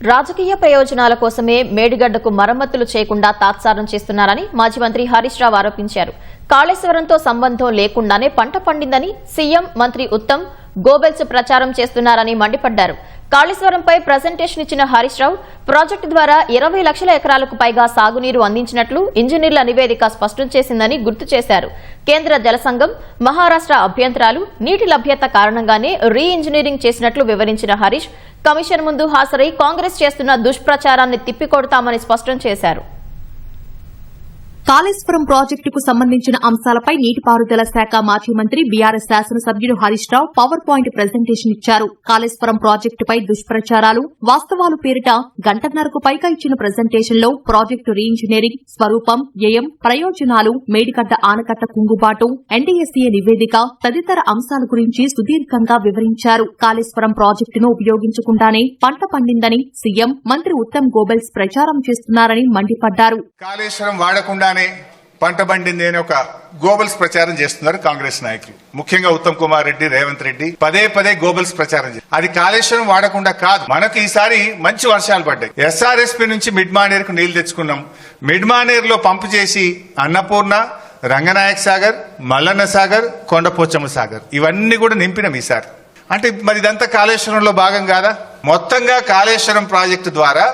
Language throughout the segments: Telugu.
రాజకీయ ప్రయోజనాల కోసమే మేడిగడ్డకు మరమ్మతులు చేయకుండా తాత్సారం చేస్తున్నారని మాజీ మంత్రి హరీష్ రావు ఆరోపించారు. కాళేశ్వరంతో సంబంధం లేకుండానే పంట పండిందని సీఎం మంత్రి ఉత్తమ్ గోబెల్స్ ప్రచారం చేస్తున్నారని మండిపడ్డారు. కాళేశ్వరంపై ప్రజెంటేషన్ ఇచ్చిన హరీష్ రావు ప్రాజెక్టు ద్వారా ఇరవై లక్షల ఎకరాలకు పైగా సాగునీరు అందించినట్లు ఇంజనీర్ల నివేదిక స్పష్టం చేసిందని గుర్తు చేశారు. కేంద్ర జల సంఘం మహారాష్ట్ర అభ్యంతరాలు నీటి లభ్యత కారణంగానే రీ ఇంజనీరింగ్ చేసినట్లు వివరించిన హరీష్ కమిషన్ ముందు హాజరై కాంగ్రెస్ చేస్తున్న దుష్ప్రచారాన్ని తిప్పికొడతామని స్పష్టం చేశారు. కాళేశ్వరం ప్రాజెక్టుకు సంబంధించిన అంశాలపై నీటిపారుదల శాఖ మాజీ మంత్రి బీఆర్ఎస్ శాసనసభ్యుడు Harish Rao power point presentation ఇచ్చారు. కాళేశ్వరం ప్రాజెక్టుపై దుష్ప్రచారాలు వాస్తవాలు పేరిట గంటన్నరకు పైగా ఇచ్చిన ప్రజెంటేషన్లో ప్రాజెక్టు ప్రాజెక్టు రీఇంజనీరింగ్ స్వరూపం వ్యయం ప్రయోజనాలు మేడిగడ్డ ఆనకట్ట కుంగుబాటు ఎన్డీఎస్ఏ నివేదిక తదితర అంశాల గురించి సుదీర్ఘంగా వివరించారు. కాళేశ్వరం ప్రాజెక్టును ఉపయోగించకుండానే పంట పండిందని సీఎం మంత్రి ఉత్తమ్ గోబెల్స్ ప్రచారం చేస్తున్నారని మండిపడ్డారు. కాళేశ్వరం వాడకుండానే పంట పండింది అని ఒక గోబల్స్ ప్రచారం చేస్తున్నారు కాంగ్రెస్ నాయకులు. ముఖ్యంగా ఉత్తమ్ కుమార్ రెడ్డి రేవంత్ రెడ్డి పదే పదే గోబల్స్ ప్రచారం చేస్తారు అది కాళేశ్వరం వాడకుండా కాదు. మనకు ఈసారి మంచి వర్షాలు పడ్డాయి. ఎస్ఆర్ఎస్పి నుంచి మిడ్ మానేర్కు నీళ్ళు తెచ్చుకున్నాం. మిడ్ మానేర్లో పంపు చేసి అన్నపూర్ణ రంగనాయక్ సాగర్ మల్లన్న సాగర్ కొండపోచమ్మ సాగర్. ఇవన్నీ కూడా నింపినాం ఈసారి. అంటే మరి ఇదంతా కాళేశ్వరంలో భాగం కాదా? మొత్తంగా కాళేశ్వరం ప్రాజెక్టు ద్వారా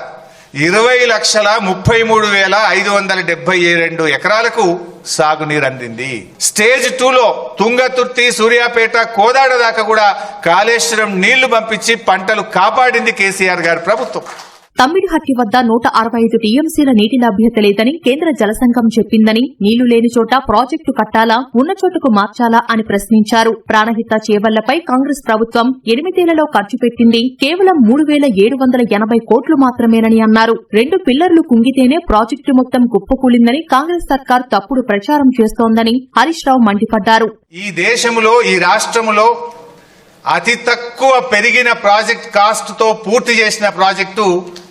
ఇరవై లక్షల ముప్పై మూడు వేల ఐదు వందల డెబ్బై రెండు ఎకరాలకు సాగునీరు అందింది స్టేజ్ టూలో తుంగతుర్తి సూర్యాపేట కోదాడ దాకా కూడా కాళేశ్వరం నీళ్ళు పంపించి పంటలు కాపాడింది కేసీఆర్ గారి ప్రభుత్వం. తమ్మిడిహట్టి వద్ద నూట అరవై ఐదు టీఎంసీల నీటి లభ్యత లేదని కేంద్ర జలసంఘం చెప్పిందని నీళ్ళు లేని చోట ప్రాజెక్టు కట్టాలా ఉన్న చోటుకు మార్చాలా అని ప్రశ్నించారు. ప్రాణహిత చేవళ్ళపై కాంగ్రెస్ ప్రభుత్వం ఎనిమిదేళ్ళలో ఖర్చు పెట్టింది. కేవలం మూడు వేల ఏడు వందల ఎనభై కోట్లు మాత్రమేనని అన్నారు. రెండు పిల్లర్లు కుంగితేనే ప్రాజెక్టు మొత్తం కుప్పకూలిందని కాంగ్రెస్ సర్కార్ తప్పుడు ప్రచారం చేస్తోందని హరీష్ రావు మండిపడ్డారు. ఈ దేశంలో ఈ రాష్ట్రములో అతి తక్కువ పెరిగిన ప్రాజెక్ట్ కాస్ట్తో పూర్తి చేసిన project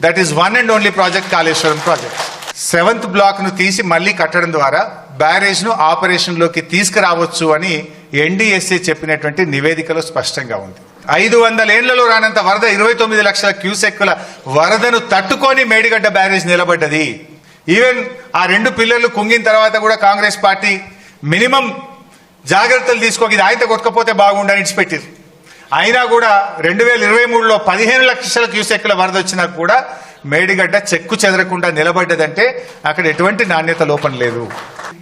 that is one and only project Kaleshwaram project. Seventh బ్లాక్ను తీసి మళ్ళీ కట్టడం ద్వారా బ్యారేజ్ను ఆపరేషన్లోకి తీసుకురావచ్చు అని ఎన్డీఎస్ఏ చెప్పినటువంటి నివేదికలో స్పష్టంగా ఉంది. ఐదు వందల ఏళ్ళలో రానంత వరద ఇరవై తొమ్మిది లక్షల క్యూసెక్కుల వరదను తట్టుకొని మేడిగడ్డ బ్యారేజ్ నిలబడ్డది. ఈవెన్ ఆ రెండు పిల్లర్లు కుంగిన తర్వాత కూడా కాంగ్రెస్ పార్టీ మినిమం జాగ్రత్తలు తీసుకోక ఇది ఆయత కొట్టకపోతే బాగుండని ఇడిచిపెట్టిరు అయినా కూడా రెండు వేల ఇరవై మూడులో పదిహేను లక్షల క్యూసెక్ల వరద వచ్చినా కూడా మేడిగడ్డ చెక్కు చెదరకుండా నిలబడ్డదంటే అక్కడ ఎటువంటి నాణ్యత లోపం లేదు.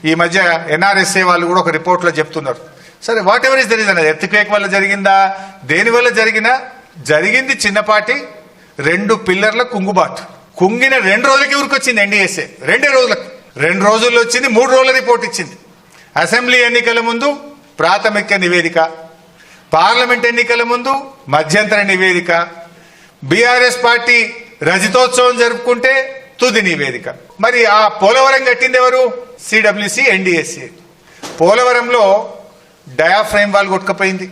ఈ మధ్య ఎన్ఆర్ఎస్ఏ వాళ్ళు కూడా ఒక రిపోర్ట్లో చెప్తున్నారు. సరే whatever is there is అన్నది ఎర్త్క్వేక్ వల్ల జరిగిందా? దేనివల్ల జరిగినా? జరిగింది చిన్నపాటి రెండు పిల్లర్ల కుంగుబాటు. కుంగిన రెండు రోజులకి ఊరికొచ్చింది ఎన్డీఎస్ఏ. రెండే రోజులకు. రెండు రోజుల్లో వచ్చింది మూడు రోజుల రిపోర్ట్ ఇచ్చింది. అసెంబ్లీ ఎన్నికల ముందు ప్రాథమిక నివేదిక పార్లమెంట్ ఎన్నికల ముందు మధ్యంతర నివేదిక. బీఆర్ఎస్ పార్టీ రజతోత్సవం జరుపుకుంటే తుది నివేదిక. మరి ఆ పోలవరం కట్టింది ఎవరు? CWC NDSA. పోలవరంలో డయాఫ్రైమ్ వాల్ కొట్టుకపోయింది.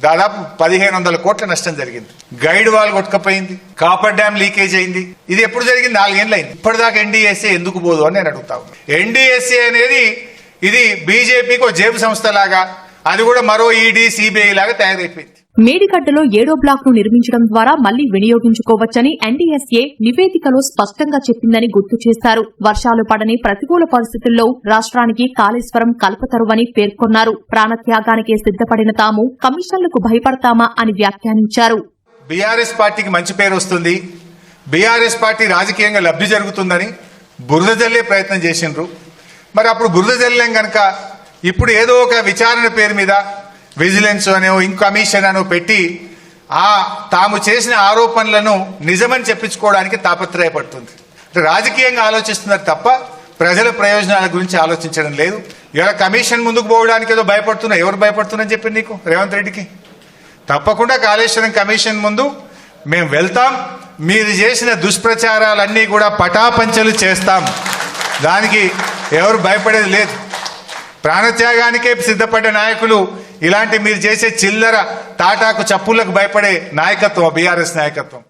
దాదాపు పదిహేను వందల కోట్ల నష్టం జరిగింది. గైడ్ వాల్ కొట్టుకపోయింది. కాపర్ డ్యామ్ లీకేజ్ అయింది. ఇది ఎప్పుడు జరిగింది? నాలుగేళ్ళు అయింది ఇప్పటిదాకా ఎన్డీఎస్ఏ ఎందుకు పోదు అని నేను అడుగుతా ఎన్డీఎస్ఏ అనేది ఇది బీజేపీకి ఒక జేబు సంస్థ లాగా అది కూడా మరో ఈడీ సిబిఐ లాగా తయారైపోయింది. మేడిగడ్డలో ఏడో బ్లాక్ను నిర్మించడం ద్వారా మళ్ళీ వినియోగించుకోవచ్చని ఎన్డీఎస్ఏ నివేదికలో స్పష్టంగా చెప్పిందని గుర్తు చేశారు. వర్షాలు పడని ప్రతికూల పరిస్థితుల్లో రాష్ట్రానికి కాళేశ్వరం కల్పతరువని పేర్కొన్నారు. ప్రాణత్యాగానికి సిద్దపడిన తాము కమిషన్లకు భయపడతామా అని వ్యాఖ్యానించారు. బీఆర్ఎస్ పార్టీకి మంచి పేరు వస్తుంది. బీఆర్ఎస్ పార్టీ రాజకీయంగా లబ్ధి జరుగుతుందని బురద జల్లే ప్రయత్నం చేసిండ్రు. మరి అప్పుడు బురద జల్లేం గనక ఇప్పుడు ఏదో ఒక విచారణ పేరు మీద విజిలెన్స్ అనో ఇన్కమిషన్ కమిషన్ అనో పెట్టి ఆ తాము చేసిన ఆరోపణలను నిజమని చెప్పించుకోవడానికి తాపత్రయపడుతుంది. రాజకీయంగా ఆలోచిస్తున్నారు తప్ప ప్రజల ప్రయోజనాల గురించి ఆలోచించడం లేదు. ఇవాళ కమిషన్ ముందుకు పోవడానికి ఏదో భయపడుతున్నా ఎవరు భయపడుతున్నా చెప్పి నీకు రేవంత్ రెడ్డికి? తప్పకుండా కాళేశ్వరం కమిషన్ ముందు మేము వెళ్తాం మీరు చేసిన దుష్ప్రచారాలన్నీ కూడా పటాపంచలు చేస్తాం. దానికి ఎవరు భయపడేది లేదు. ప్రాణత్యాగానికే సిద్ధపడ్డ నాయకులు ఇలాంటి మీరు చేసే చిల్లర తాటాకు చప్పులకు భయపడే నాయకత్వం బీఆర్ఎస్ నాయకత్వం.